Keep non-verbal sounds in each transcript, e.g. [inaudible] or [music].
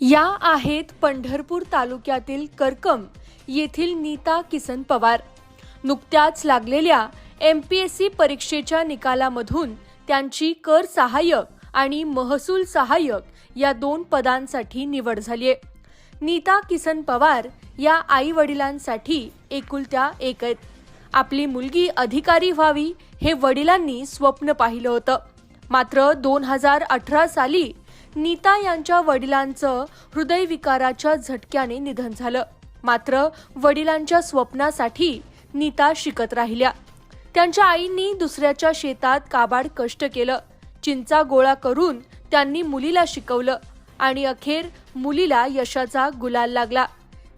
या आहेत पंढरपूर तालुक्यातील करकम येथील नीता किसन पवार. नुकत्याच लागलेल्या एम पी एस सी परीक्षेच्या निकालामधून त्यांची कर सहाय्यक आणि महसूल सहाय्यक या दोन पदांसाठी निवड झालीय. नीता किसन पवार या आई वडिलांसाठी एकुलत्या एक आहेत. आपली मुलगी अधिकारी व्हावी हे वडिलांनी स्वप्न पाहिलं होतं. मात्र दोन हजार अठरा साली नीता यांच्या वडिलांचं हृदयविकाराच्या झटक्याने निधन झालं. मात्र वडिलांच्या स्वप्नासाठी नीता शिकत राहिल्या. त्यांच्या आईंनी दुसऱ्याच्या शेतात काबाड कष्ट केलं. चिंचा गोळा करून त्यांनी मुलीला शिकवलं आणि अखेर मुलीला यशाचा गुलाल लागला.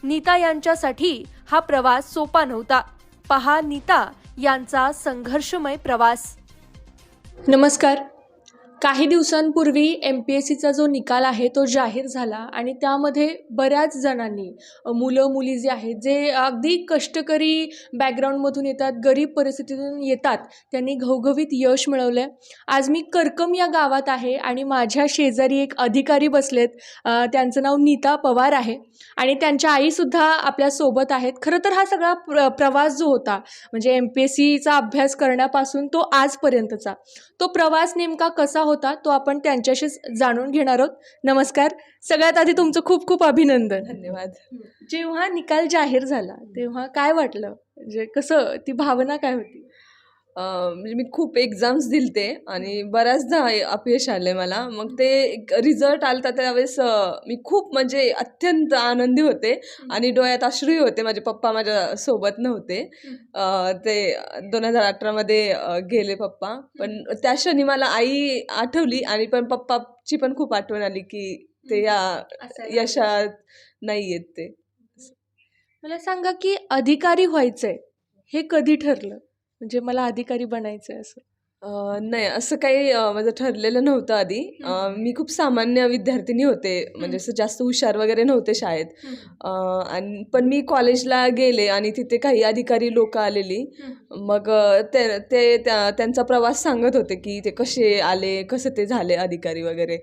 नीता यांच्यासाठी हा प्रवास सोपा नव्हता. पहा नीता यांचा संघर्षमय प्रवास. नमस्कार. काही दिवसांपूर्वी एम पी एस सीचा जो निकाल आहे तो जाहीर झाला आणि त्यामध्ये बऱ्याच जणांनी मुलं मुली जे आहेत जे अगदी कष्टकरी बॅकग्राऊंडमधून येतात गरीब परिस्थितीतून येतात त्यांनी घवघवीत यश मिळवलं आहे आज मी करकम या गावात आहे आणि माझ्या शेजारी एक अधिकारी बसलेत. त्यांचं नाव नीता पवार आहे आणि त्यांच्या आईसुद्धा आपल्यासोबत आहेत. खरं तर हा सगळा प्र प्रवास जो होता म्हणजे एम पी एस सीचा अभ्यास करण्यापासून तो आजपर्यंतचा तो प्रवास नेमका कसा होता तो आपण त्यांच्याशीच जाणून घेणार आहोत. नमस्कार. सगळ्यात आधी तुमचं खूप खूप अभिनंदन. धन्यवाद. जेव्हा निकाल जाहीर झाला तेव्हा काय वाटलं? म्हणजे कसं ती भावना काय होती? म्हणजे मी खूप एक्झाम्स दिलते आणि बऱ्याचदा अपयश आले मला. मग ते रिझल्ट आलता त्यावेळेस अं, मी खूप म्हणजे अत्यंत आनंदी होते आणि डोळ्यात अश्रूही होते. माझे पप्पा माझ्या सोबत नव्हते. ते दोन हजार अठरामध्ये गेले पप्पा. पण त्या क्षणी मला आई आठवली आणि पण पप्पाची पण खूप आठवण आली की ते या यशात नाही येत ते. मला सांगा की अधिकारी व्हायचंय हे कधी ठरलं? म्हणजे मला अधिकारी बनायचं आहे असं. नाही असं काही माझं ठरलेलं नव्हतं आधी. मी खूप सामान्य विद्यार्थिनी होते. म्हणजे असं जास्त हुशार वगैरे नव्हते शाळेत. आणि पण मी कॉलेजला गेले आणि तिथे काही अधिकारी लोक आलेली. मग ते ते त्या- त्यांचा प्रवास सांगत होते की ते कसे आले कसं ते झाले अधिकारी वगैरे.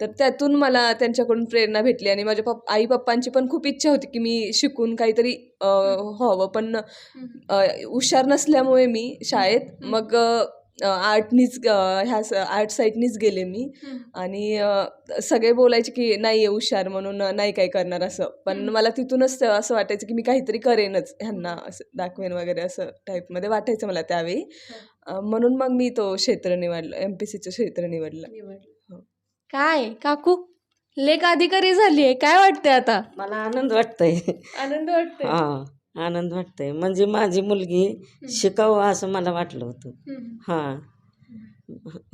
तर त्यातून मला त्यांच्याकडून प्रेरणा भेटली आणि माझ्या पप आई पप्पांची पण खूप इच्छा होती की मी शिकून काहीतरी व्हावं पण हुशार नसल्यामुळे मी शाळेत. मग आर्टनीच ह्या आर्ट साईडनीच गेले मी. आणि सगळे बोलायचे की नाही आहे हुशार म्हणून नाही काय करणार असं. पण. मला तिथूनच ते असं वाटायचं की मी काहीतरी करेनच ह्यांना असं दाखवेन वगैरे असं टाईपमध्ये वाटायचं मला त्यावेळी. म्हणून मग मी तो क्षेत्र निवडलं एम पी सीचं क्षेत्र निवडलं. हो. काय काकू? लेख अधिकारी झाली आहे काय वाटतंय आता? मला आनंद वाटतंय. आनंद वाटतोय? आनंद वाटतंय. म्हणजे माझी मुलगी शिकावं असं मला वाटलं होतं. हा.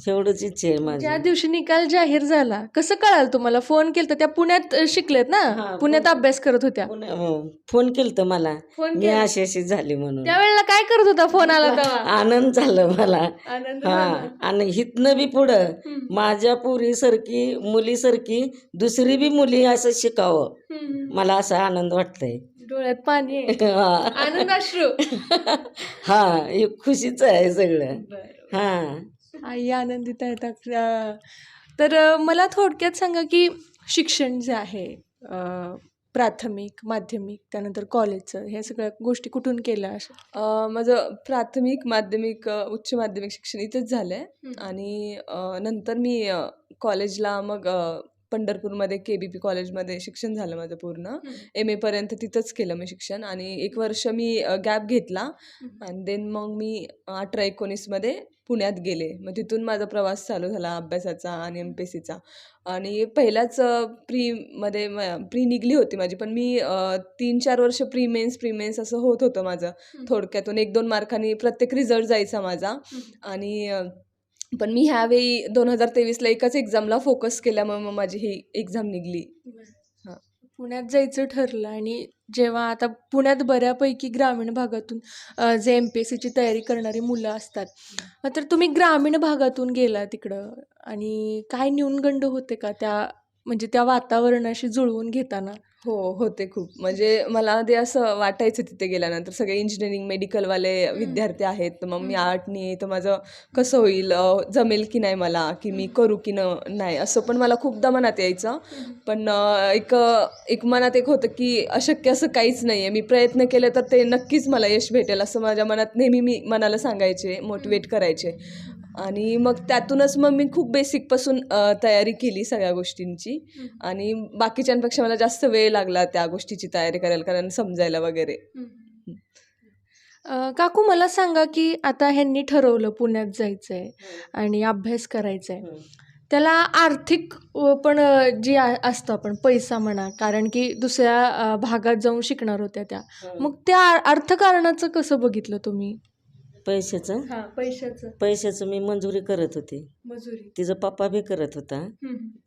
एवढंच इच्छा आहे माझी. ज्या दिवशी निकाल जाहीर झाला कसं कळाल तुम्हाला? फोन केलं त्या पुण्यात अ, शिकलेत ना? हा, पुण्यात. पुण्यात. अभ्यास करत होत्या. पुन्हा, अं, फोन केलतं मला. फोन मी केला अशी अशी झाली म्हणून. त्यावेळेला काय करत होता फोन आला तेव्हा? आनंद झालं मला. आनंद हा. झाला. आणि हितनं बी पुढं हम्म. माझ्या पुरीसारखी मुलीसारखी दुसरी बी मुली असं शिकावं. हम्म. मला असा आनंद वाटतंय. डोळ्यात पाणी आहे. [laughs] हा. आनंद अश्रू [laughs] हा हे खुशीच आहे सगळं. हा. आई आनंदित आहेत आपल्या तर अ, मला थोडक्यात सांगा की शिक्षण जे आहे अ, प्राथमिक माध्यमिक त्यानंतर कॉलेजचं ह्या सगळ्या गोष्टी कुठून केल्या अशा? अं, माझं प्राथमिक माध्यमिक अं, उच्च माध्यमिक शिक्षण इथेच झालं आहे हम्म. आणि अं, नंतर मी अं, कॉलेजला मग अं, पंढरपूरमध्ये के बी पी कॉलेजमध्ये शिक्षण झालं माझं पूर्ण. एम एपर्यंत तिथंच केलं मी शिक्षण आणि एक वर्ष मी गॅप घेतला. आणि देन मग मी अठरा एकोणीसमध्ये पुण्यात गेले. मग तिथून माझा प्रवास चालू झाला अभ्यासाचा आणि एम पी सीचा आणि पहिल्याच प्रीमध्ये प्री निघली होती माझी. पण मी तीन चार वर्ष प्री मेन्स प्री मेन्स असं होत होतं माझं. थोडक्यातून एक दोन मार्कांनी प्रत्येक रिझल्ट जायचा माझा. आणि पण मी ह्यावेळी दोन हजार तेवीसला एकाच एक्झामला फोकस केल्यामुळे मग माझी ही एक्झाम निघली. हा. पुण्यात जायचं ठरलं आणि जेव्हा आता पुण्यात बऱ्यापैकी ग्रामीण भागातून जे एम पी एस सीची तयारी करणारी मुलं असतात तर तुम्ही ग्रामीण भागातून गेला तिकडं आणि काय न्यूनगंड होते का त्या म्हणजे त्या वातावरणाशी जुळवून घेताना? हो होते खूप. म्हणजे मला ते असं वाटायचं तिथे गेल्यानंतर. सगळे इंजिनिअरिंग मेडिकलवाले विद्यार्थी आहेत. तर मग मी आर्टनी तर माझं कसं होईल अ, जमेल की नाही मला की मी करू की न नाही असं पण मला खूपदा मनात यायचं. पण अ, एक एक मनात एक होतं की अशक्य असं काहीच नाही आहे मी प्रयत्न केले तर ते नक्कीच मला यश भेटेल असं माझ्या मनात नेहमी मी मनाला सांगायचे मोटिवेट करायचे. आणि मग त्यातूनच मग मी खूप बेसिकपासून तयारी केली सगळ्या गोष्टींची. आणि बाकीच्यांपेक्षा मला जास्त वेळ लागला त्या गोष्टीची तयारी करायला कारण समजायला वगैरे. काकू मला सांगा की आता ह्यांनी ठरवलं पुण्यात जायचंय आणि अभ्यास करायचा आहे त्याला आर्थिक पण जी असतं आपण पैसा म्हणा कारण की दुसऱ्या भागात जाऊन शिकणार होत्या त्या. मग त्या अर्थकारणाचं कसं बघितलं तुम्ही? पैशाचं? हां पैशाचं. पैशाचं मी मंजुरी करत होते. मजुरी. तिचा पप्पा बी करत होता.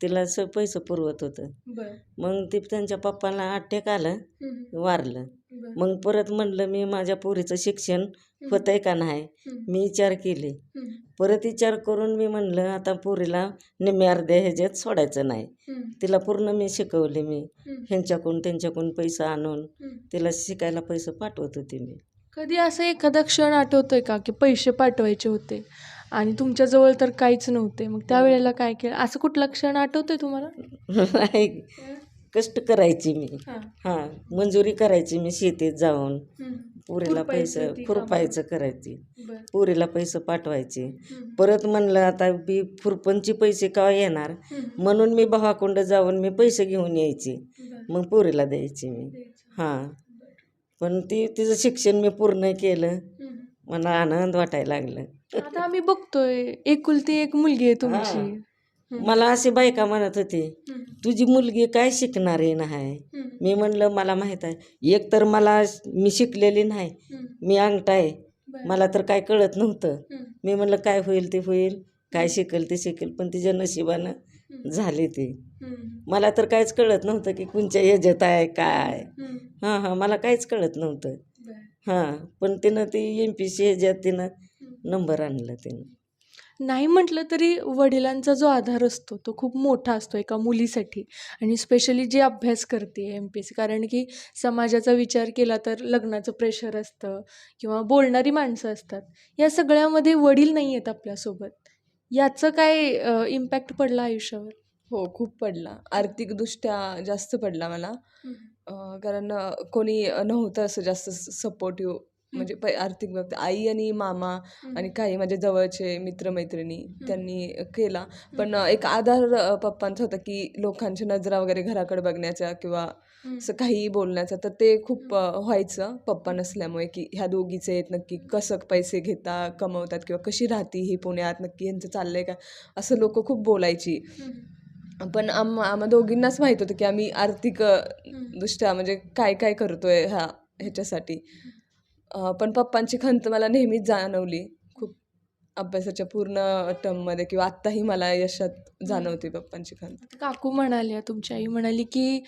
तिला स पैसे पुरवत होतं. बर. मग ते त्यांच्या पप्पाला अटॅक आलं वारलं. मग परत म्हणलं मी माझ्या पोरीचं शिक्षण होतंय का नाही? मी विचार केले. परत विचार करून मी म्हणलं आता पोरीला निम्मे अर्ध्या ह्याच्यात सोडायचं नाही. तिला पूर्ण मी शिकवले मी. ह्यांच्याकडून त्यांच्याकडून पैसा आणून तिला शिकायला पैसे पाठवत होते मी. कधी असं एखादा क्षण आठवतोय का की पैसे पाठवायचे होते आणि तुमच्याजवळ तर काहीच नव्हते? मग त्यावेळेला काय केलं? असं कुठला क्षण आठवतोय तुम्हाला? नाही. कष्ट करायची मी. हां. हां. मंजुरी करायची मी शेतीत जाऊन. पुरीला खुरपायची पैसे ती खुरपायचं करायची. बर. पुरीला पैसे पाठवायचे. परत म्हणलं आता बी खुरपणचे पैसे का येणार? म्हणून मी भावाकुंड जाऊन मी पैसे घेऊन यायचे. मग पुरीला द्यायचे मी. हां. पण ती तिचं शिक्षण मी पूर्ण केलं. मला आनंद वाटायला लागलं. आता आम्ही बघतोय. एकुलती एक मुलगी आहे तुमची. मला असे बायका म्हणत होते तुझी मुलगी काय शिकणार आहे नाही मी म्हणलं मला माहीत आहे. एक तर मला मी शिकलेली नाही. मी अंगठा आहे. मला तर काय कळत नव्हतं. मी म्हणलं काय होईल ते होईल. काय शिकेल ते शिकेल. पण तिच्या नशिबानं झाले ते. मला तर काहीच कळत नव्हतं की कोणच्या ह्याच्यात आहे काय हां हां मला काहीच कळत नव्हतं. हां पण तिनं ती एम पी सी ह्याच्यात तिनं नंबर आणला तिनं. नाही म्हटलं तरी वडिलांचा जो आधार असतो तो खूप मोठा असतो एका मुलीसाठी. आणि स्पेशली जी अभ्यास करते एम पी सी कारण की समाजाचा विचार केला तर लग्नाचं प्रेशर असतं किंवा बोलणारी माणसं असतात. या सगळ्यामध्ये वडील नाही आहेत आपल्यासोबत. याचं काय इम्पॅक्ट पडला आयुष्यावर? हो खूप पडला. आर्थिकदृष्ट्या जास्त पडला मला. अं, कारण अं, कोणी नव्हतं असं जास्त सपोर्टिव्ह म्हणजे प आर्थिक बाबतीत. आई आणि मामा आणि काही माझ्या जवळचे मित्रमैत्रिणी त्यांनी केला. पण अं, एक आधार अं, पप्पांचा होता की लोकांच्या नजरा वगैरे घराकडे बघण्याचा किंवा असं काही बोलण्याचं तर ते खूप व्हायचं. पप्पा नसल्यामुळे की ह्या दोघीचे आहेत नक्की कसं पैसे घेता कमवतात किंवा कशी राहती ही पुण्यात नक्की ह्यांचं चाललंय का असं लोक खूप बोलायची. पण आम आम्हा दोघींनाच माहीत होतं की आम्ही आर्थिक दृष्ट्या म्हणजे काय काय करतोय ह्या ह्याच्यासाठी. पण पप्पांची खंत मला नेहमीच जाणवली. अभ्यासाच्या पूर्ण टर्ममध्ये किंवा आत्ताही मला यशात जाणवते पप्पांची खंत काकू म्हणाल्या तुमची आई म्हणाली की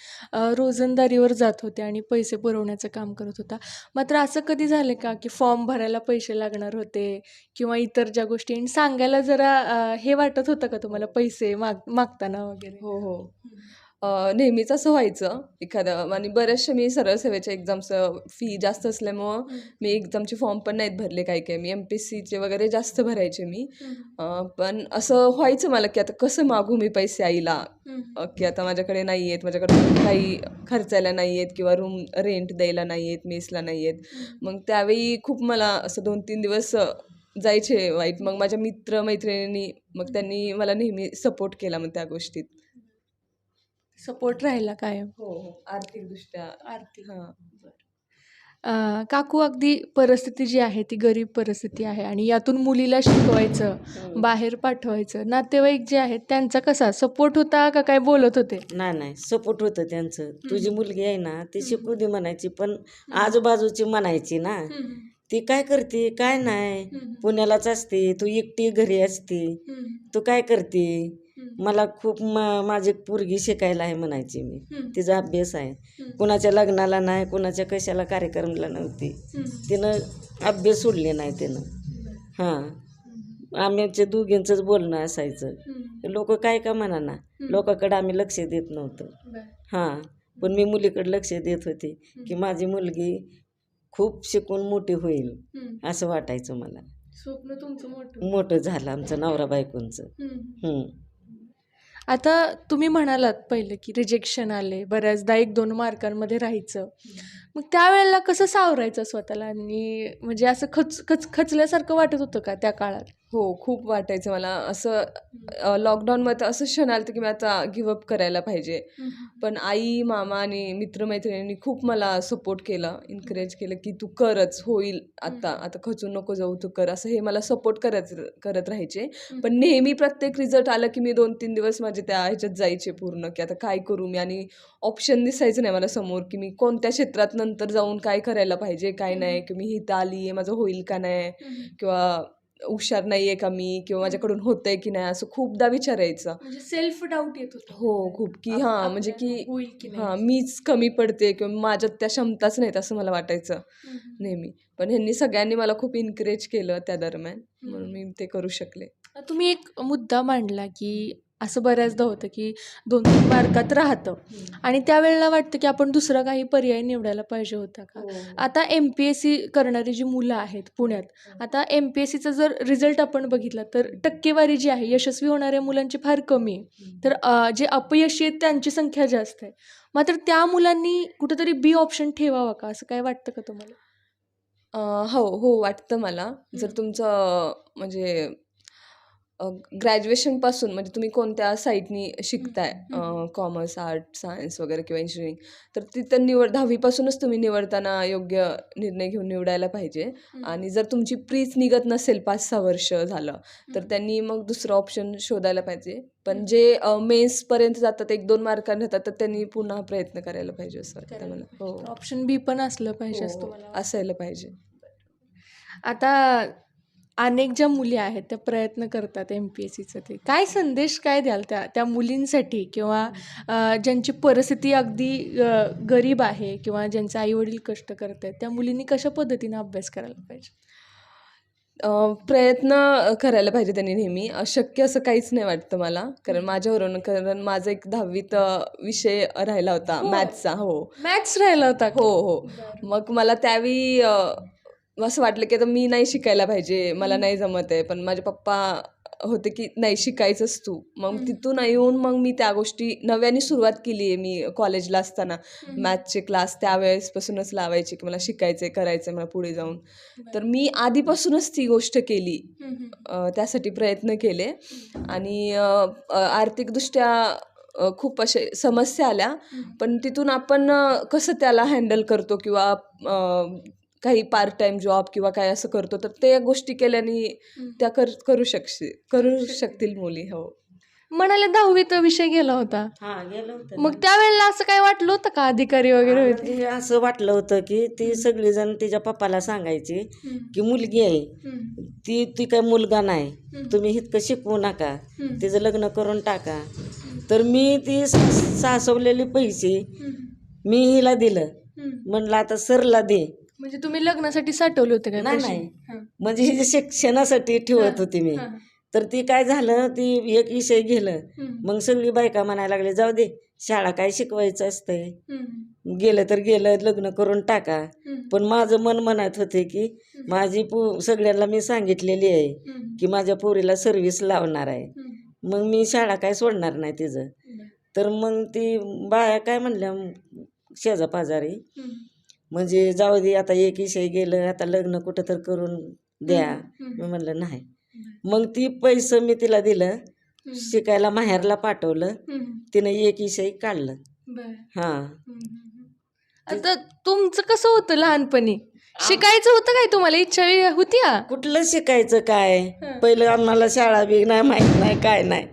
रोजंदारीवर जात होते आणि पैसे पुरवण्याचं काम करत होता. मात्र असं कधी झालं का की फॉर्म भरायला पैसे लागणार होते किंवा इतर ज्या गोष्टी सांगायला जरा हे वाटत होतं का तुम्हाला पैसे माग मागताना वगैरे? हो हो. नेहमीच असं व्हायचं. एखादं आणि बऱ्याचशा मी सरळ सेवेच्या एक्झामचं फी जास्त असल्यामुळं मी एक्झामचे फॉर्म पण नाहीत भरले काही काही. मी एम पी एस सीचे वगैरे जास्त भरायचे मी. पण असं व्हायचं मला की आता कसं मागू मी पैसे आईला? की आता माझ्याकडे नाही आहेत माझ्याकडे काही खर्चायला नाही आहेत किंवा रूम रेंट द्यायला नाही आहेत मेसला नाही आहेत मग त्यावेळी खूप मला असं दोन तीन दिवस जायचे वाईट. मग माझ्या मित्र मैत्रिणींनी मग त्यांनी मला नेहमी सपोर्ट केला मग त्या गोष्टीत. सपोर्ट राहिला कायम. हो हो. आर्थिकदृष्ट्या. आर्थिक. हां. अ, काकू अगदी परिस्थिती जी आहे ती गरीब परिस्थिती आहे आणि यातून मुलीला शिकवायचं बाहेर पाठवायचं नातेवाईक जे आहेत त्यांचा कसा सपोर्ट होता का काय बोलत होते? नाही नाही. सपोर्ट होतं त्यांचं. तुझी मुलगी आहे ना ती शिकू दे म्हणायची पण आजूबाजूची म्हणायची ना. ती काय करते काय नाही. पुण्यालाच असते तू एकटी घरी असते. तू काय करते? मला खूप मा माझी पोरगी शिकायला आहे म्हणायची मी. तिचा अभ्यास आहे. कुणाच्या लग्नाला नाही कुणाच्या कशाला कार्यक्रमाला नव्हती. तिनं अभ्यास सोडले नाही तिनं. हां. आमच्या दोघींचंच बोलणं असायचं. लोक काय का म्हणा ना लोकांकडे आम्ही लक्ष देत नव्हतं. हां. पण मी मुलीकडे लक्ष देत होते की माझी मुलगी खूप शिकून मोठी होईल असं वाटायचं मला. स्वप्न तुमचं मोठं. मोठं झालं आमचं नवरा बायकोंचं. आता तुम्ही म्हणालात पहिले की रिजेक्शन आले बऱ्याचदा एक दोन मार्कांमध्ये राहायचं. मग त्यावेळेला कसं सावरायचं स्वतःला? आणि म्हणजे असं खच खच खचल्यासारखं वाटत होतं का त्या काळात? हो खूप वाटायचं मला. असं लॉकडाऊनमध्ये असं क्षण आलं की मी आता गिवअप करायला पाहिजे. पण आई मामा आणि मित्रमैत्रिणींनी खूप मला सपोर्ट केलं एनकरेज केलं की तू करच होईल आता. आता खचून नको जाऊ तू कर. असं हे मला सपोर्ट करत करत राहायचे. पण नेहमी प्रत्येक रिझल्ट आलं की मी दोन तीन दिवस माझे त्या ह्याच्यात जायचे पूर्ण की आता काय करू मी? आणि ऑप्शन दिसायचं नाही मला समोर की मी कोणत्या क्षेत्रात नंतर जाऊन काय करायला पाहिजे काय नाही की मी इथं आली आहे माझं होईल का नाही? किंवा हुशार नाही आहे का मी किंवा माझ्याकडून होतंय की नाही असं खूपदा विचारायचं. म्हणजे सेल्फ डाऊट येत होतं. हो खूप. की हां म्हणजे की हां मीच कमी पडते किंवा माझ्यात त्या क्षमताच नाहीत असं मला वाटायचं नेहमी. पण ह्यांनी सगळ्यांनी मला खूप इन्करेज केलं त्या दरम्यान. म्हणून मी ते करू शकले. तुम्ही एक मुद्दा मांडला की असं बऱ्याचदा होतं की दोन तीन मार्कात राहतं आणि त्यावेळेला वाटतं की आपण दुसरा काही पर्याय निवडायला पाहिजे होता का? आता एम पी एस सी करणारी जी मुलं आहेत पुण्यात आता एम पी एस सीचा जर रिझल्ट आपण बघितला तर टक्केवारी जी आहे यशस्वी होणाऱ्या मुलांची फार कमी आहे. तर जे अपयशी आहेत त्यांची संख्या जास्त आहे. मात्र त्या मुलांनी कुठेतरी बी ऑप्शन ठेवावा का? असं काय वाटतं का तुम्हाला? हो हो वाटतं मला. जर तुमचं म्हणजे ग्रॅज्युएशनपासून म्हणजे तुम्ही कोणत्या साईडनी शिकताय? कॉमर्स आर्ट सायन्स वगैरे किंवा इंजिनिअरिंग तर तिथं निवड दहावीपासूनच तुम्ही निवडताना योग्य निर्णय घेऊन निवडायला पाहिजे. आणि जर तुमची प्रीच निघत नसेल पाच सहा वर्ष झालं तर त्यांनी मग दुसरं ऑप्शन शोधायला पाहिजे. पण जे मेन्सपर्यंत जातात एक दोन मार्कांनी जातात तर त्यांनी पुन्हा प्रयत्न करायला पाहिजे असं वाटतं मला. हो. ऑप्शन बी पण असलं पाहिजे हो? असायला पाहिजे. आता अनेक ज्या मुली आहेत त्या प्रयत्न करतात एम पी एस सीचं ते. काय संदेश काय द्याल त्या त्या मुलींसाठी किंवा ज्यांची परिस्थिती अगदी गरीब आहे किंवा ज्यांचे आईवडील कष्ट करत आहेत त्या मुलींनी कशा पद्धतीने अभ्यास करायला पाहिजे? प्रयत्न करायला पाहिजे त्यांनी नेहमी. अशक्य असं काहीच नाही वाटतं मला कारण माझ्यावरून कारण माझा एक दहावीत विषय राहिला होता हो. मॅथ्सचा हो. मॅथ्स राहिला होता? हो हो. मग मला त्यावेळी असं वाटलं की आता मी नाही शिकायला पाहिजे मला नाही जमत आहे. पण माझे पप्पा होते की नाही शिकायचंच तू. मग तिथून येऊन मग मी त्या गोष्टी नव्याने सुरुवात केली आहे मी कॉलेजला असताना. मॅथ्सचे क्लास त्यावेळेसपासूनच लावायचे की मला शिकायचं आहे करायचं आहे मला पुढे जाऊन. तर मी आधीपासूनच ती गोष्ट केली. त्यासाठी प्रयत्न केले. आणि आर्थिकदृष्ट्या खूप असे समस्या आल्या. पण तिथून आपण कसं त्याला हँडल करतो किंवा काही पार्ट टाइम जॉब किंवा काय असं करतो तर त्या गोष्टी केल्याने त्या कर करू शकशी करू शकतील मुली हो. म्हणाले दहावीत विषय गेला होता. हा गेलं होतं. मग त्यावेळेला असं काय वाटलं होतं का अधिकारी वगैरे होते? म्हणजे असं वाटलं होतं की ती सगळीजण तिच्या पप्पाला सांगायची की मुलगी आहे ती ती काय मुलगा नाही तुम्ही इतकं शिकवू नका तिचं लग्न करून टाका. तर मी ती सा- सासवलेले पैसे मी हिला दिलं. म्हणलं आता सरला दे म्हणजे तुम्ही लग्नासाठी साठवले होते काय नाही पैसे? नाही हां. म्हणजे हिच्या शिक्षणासाठी ठेवत होती मी हां. तर ती काय झालं ती एक विषय गेलं हम्म. मग सगळी बायका म्हणायला लागली जाऊ दे शाळा काय शिकवायचं असतंय हम्म. गेलं तर गेलं लग्न करून टाका हम्म. पण माझं मन म्हणत होते की माझी पो सगळ्यांना मी सांगितलेली आहे हम्म. की माझ्या पोरीला सर्व्हिस लावणार आहे हम्म. मग मी शाळा काय सोडणार नाही तिचं तर मग ती बाया काय म्हणल्या शेजा पाजारी हम्म. म्हणजे जाऊ दे आता एक विषय गेलं आता लग्न कुठं तर करून द्या. मी म्हणलं नाही मग ती पैसे मी तिला दिलं शिकायला माहेरला पाठवलं. तिनं एक विषय काढलं. हां. आता तुमचं कसं होतं लहानपणी शिकायचं होतं काय तुम्हाला? इच्छा वे- होती कुठलं शिकायचं काय? पहिलं आम्हाला शाळा बी नाही माहीत नाही काय नाही.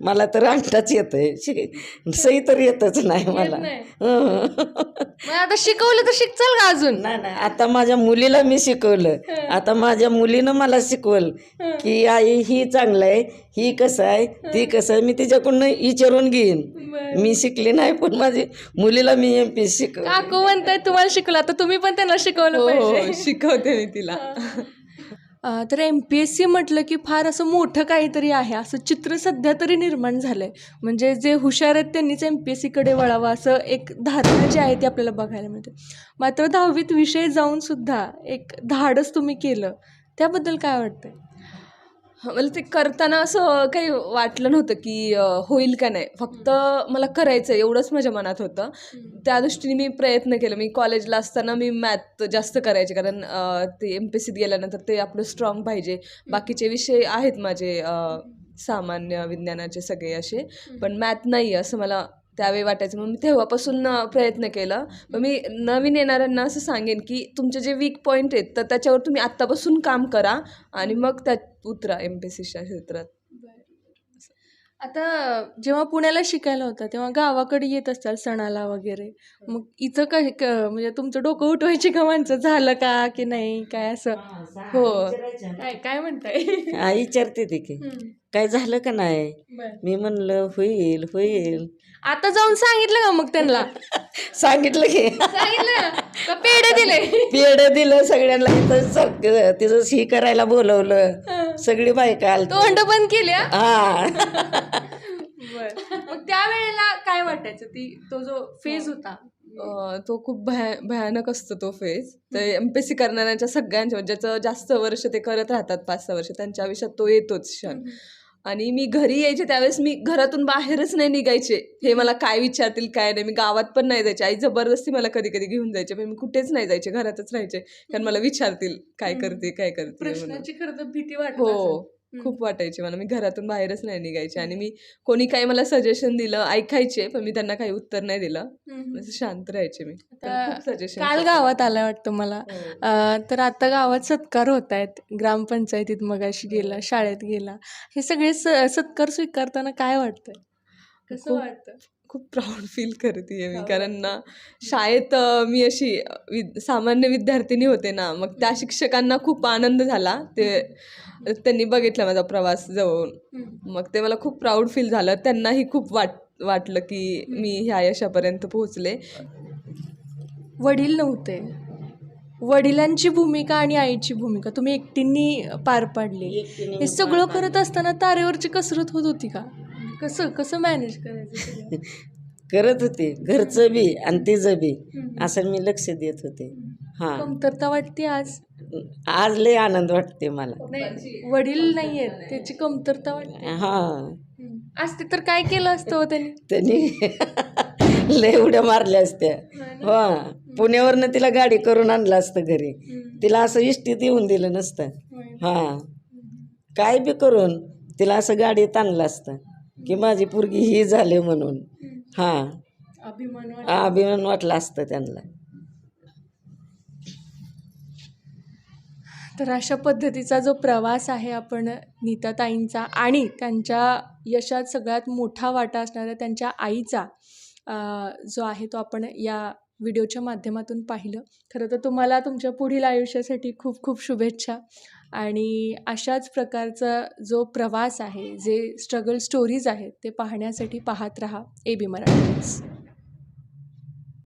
मला तर अंगठाच येतंय. शिक सही तर येतच नाही मला. नाही. हं. मग आता शिकवलं तर शिकचाल का अजून. नाही नाही. आता माझ्या मुलीला मी शिकवलं. आता माझ्या मुलीनं मला शिकवल की आई ही चांगलं आहे ही कसं आहे ती कसं आहे मी तिच्याकडून विचारून घेईन. मी शिकली नाही पण माझी मुलीला मी एम पी शिकव काकू म्हणताय तुम्हाला शिकवलं. आता तुम्ही पण त्यांना शिकवलं हो. पाहिजे. हो [laughs] शिकवते मी तिला. तर एम पी एस सी म्हटलं की फार असं मोठं काहीतरी आहे. असं चित्र सध्या तरी निर्माण झालं आहे म्हणजे जे हुशार आहेत त्यांनीच एम पी एस सीकडे वळावं असं एक धारणा जी आहे ती आपल्याला बघायला मिळते. मात्र दहावीत विषय जाऊन सुद्धा एक धाडस तुम्ही केलं. त्याबद्दल काय वाटतंय? मला ते करताना असं काही वाटलं नव्हतं की होईल का नाही. फक्त मला करायचं आहे एवढंच माझ्या मनात होतं. त्या दृष्टीने मी प्रयत्न केला. मी कॉलेजला असताना मी मॅथ जास्त करायचे कारण ते एम पी सीत गेल्यानंतर ते आपलं स्ट्रॉंग पाहिजे. बाकीचे विषय आहेत माझे सामान्य विज्ञानाचे सगळे असे. पण मॅथ नाही असं मला त्यावेळी वाटायचं. मग मी तेव्हापासून प्रयत्न केला. मग मी नवीन येणाऱ्यांना असं सांगेन की तुमचे जे वीक पॉईंट आहेत तर त्याच्यावर तुम्ही आत्तापासून काम करा आणि मग त्यात उतरा एम पी सीच्या क्षेत्रात. आता जेव्हा पुण्याला शिकायला होता तेव्हा गावाकडे येत असताल सणाला वगैरे. मग इथं काय क- म्हणजे तुमचं डोकं उठवायची का माणसं? झालं का की नाही? काय असं? हो. काय काय म्हणताय? हा विचारते ते की. काय झालं का नाही? मी म्हणलं होईल होईल. आता जाऊन सांगितलं का मग त्यांना? [laughs] सांगितलं की. सांगितलं? का पेढे दिले? पेड दिलं सगळ्यांना. इथं सग- तिथं ही करायला बोलवलं. सगळी बायका आलती. तोंड बंद केल्या हा? बर. मग त्यावेळेला काय वाटायचं? ती तो जो फेज होता. अं, तो खूप भया भयानक असतो तो फेज ते एम पी सी करणाऱ्यांच्या सगळ्यांच्या ज्याचं जास्त वर्ष ते करत राहतात पाच सहा वर्ष त्यांच्या आयुष्यात तो येतोच क्षण. आणि मी घरी यायचे त्यावेळेस मी घरातून बाहेरच नाही निघायचे. हे मला काय विचारतील काय नाही मी गावात पण नाही जायचे. आई जबरदस्ती मला कधी कधी घेऊन जायचे पण मी कुठेच नाही जायचे घरातच राहायचे. कारण मला विचारतील काय करते काय करते. प्रश्नाची खरं तर भीती वाटत हो. खूप वाटायची मला. मी घरातून बाहेरच नाही निघायचे आणि मी कोणी काही मला सजेशन दिलं ऐकायचे पण मी त्यांना काही उत्तर नाही दिलं. शांत राहायचे मी. सजेशन काल गावात आलं वाटतं मला. अं, तर आता गावात सत्कार होत आहेत ग्रामपंचायतीत मगाशी गेला शाळेत गेला. हे सगळे सत्कार स्वीकारताना काय वाटतंय? कसं वाटतं? खूप प्राऊड फील करते मी. हो. कारण ना शाळेत मी अशी विद सामान्य विद्यार्थिनी होते ना मग त्या शिक्षकांना खूप आनंद झाला. ते त्यांनी बघितला माझा प्रवास जवळून. मग ते मला खूप प्राऊड फील झालं. त्यांनाही खूप वाट वाटलं की मी ह्या यशापर्यंत पोहोचले. वडील नव्हते. वडिलांची भूमिका आणि आईची भूमिका. तुम्ही एकटींनी पार पाडली. हे सगळं करत असताना तारेवरची कसरत होत होती का? कसं कसं मॅनेज करायचं? [laughs] करत होते. घरचं बी आणि तिचं बी. असं मी लक्ष देत होते. हा. कमतरता वाटते आज? आज लय आनंद वाटते मला. नाही वडील नाही आहेत. त्याची कमतरता वाटते. हा. असते तर काय केलं असतं हो त्यांनी? त्यांनी [laughs] लय उड्या मारल्या असत्या. हा पुण्यावरनं तिला गाडी करून आणलं असतं घरी. तिला असं इष्टीत येऊन दिलं नसतं. हा. काय बी करून तिला असं गाडीत आणलं असतं. की माझी पोरगी ही झाली म्हणून. हा. अभिमान वाट- अभिमान वाटला असतं त्यांना. तर अशा पद्धतीचा जो प्रवास आहे आपण नीताताईंचा आणि त्यांच्या यशात सगळ्यात मोठा वाटा असणाऱ्या त्यांच्या आईचा अं, जो आहे तो आपण या व्हिडिओच्या माध्यमातून पाहिलं. खरं तर तुम्हाला तुमच्या पुढील आयुष्यासाठी खूप खूप शुभेच्छा. आणि अशाच प्रकारचा जो प्रवास आहे जे स्ट्रगल स्टोरीज आहेत ते पाहण्यासाठी पाहत राहा ए बी मराठी न्यूज